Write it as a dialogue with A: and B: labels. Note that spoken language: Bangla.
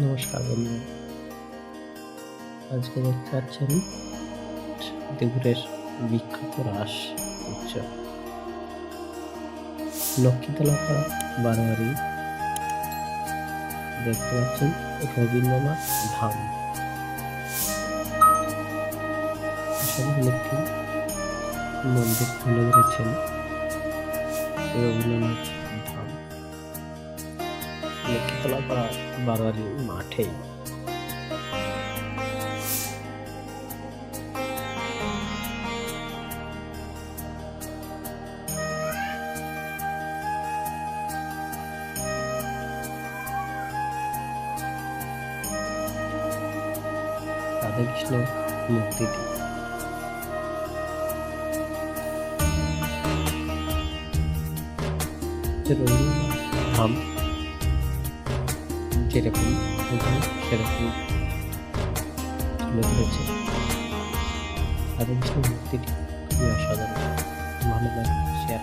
A: নমস্কার বন্ধু। আজকে দেখতে পাচ্ছেন দেবুরের বিখ্যাত রাস উৎসব। লক্ষ্মীতলা পাড়া, বারোয়ারি। দেখতে পাচ্ছেন রবীন্দ্রনাথ ধাম। একটি মন্দির তুলে ধরেছেন রবীন্দ্রনাথ। পাড়া বারোয়ারি মাঠেই। রাধাকৃষ্ণ মূর্তিটি। ধাম। যেরকম ওখানে সেরকম তুলে ধরেছে রাধাকৃষ্ণ মূর্তিটি খুবই অসাধারণ। ভালো লাগে শেয়ার